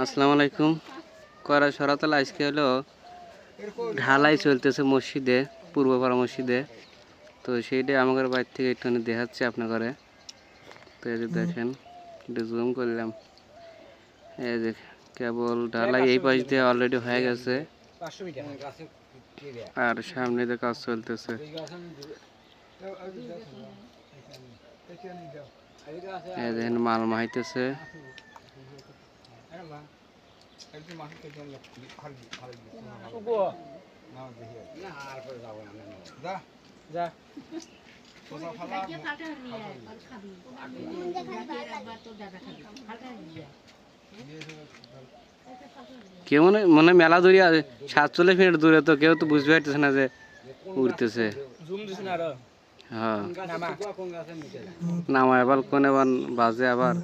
আসসালামু আলাইকুম। করা সরাতলা আজকে হলো ঢালাই চলতেছে মসজিদে পূর্বপাড়া মসজিদে। তো সেইটাই আমাদের বাড়ি থেকে একটুখানি দেখাচ্ছে আপনার ঘরে। তো এই যে দেখেন একটু জুম করলাম। এই যে কেবল ঢালাই এই পাশ দিয়ে অলরেডি হয়ে গেছে। আর সামনে দিয়ে কাজ চলতেছে। এই দেখেন মাল যা। কেউ মনে মনে মেলা দূরে আছে সাতচল্লিশ মিনিট দূরে তো কেউ তো বুঝতে পারতেছে না যে উঠতেছে জুম না আরও। হ্যাঁ। নামা। নামা আবার কোন আবার বাজে আবার।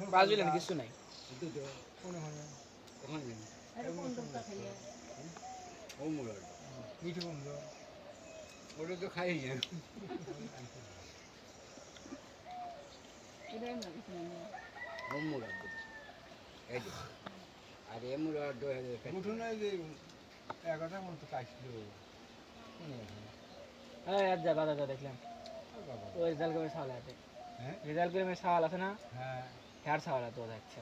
কিছু নাই। হ্যাঁ। আর যা বাধা যা দেখলাম। ওই রেজাল্ট করে সাওয়াল আছে রেজাল্ট করে সাওয়াল আছে না? হ্যার সাওয়াল আছে ওদের আচ্ছা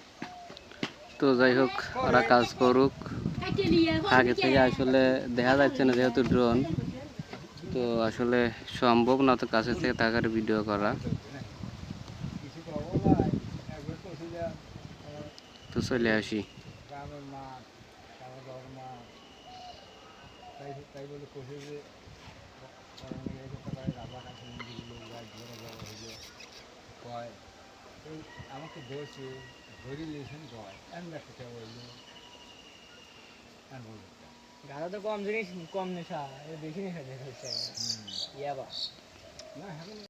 তো যাই হোক, ওরা কাজ করুক। আগে থেকে আসলে দেখা যাচ্ছে না, যেহেতু ড্রোন তো আসলে সম্ভব না তো কাছে থেকে থাকার ভিডিও করা। তো চলে আসি। আমাকে কয় গাঁদা তো কম জিনিস কম নেশা বেশি নেশা দেখা হচ্ছে। ইয়াবা। না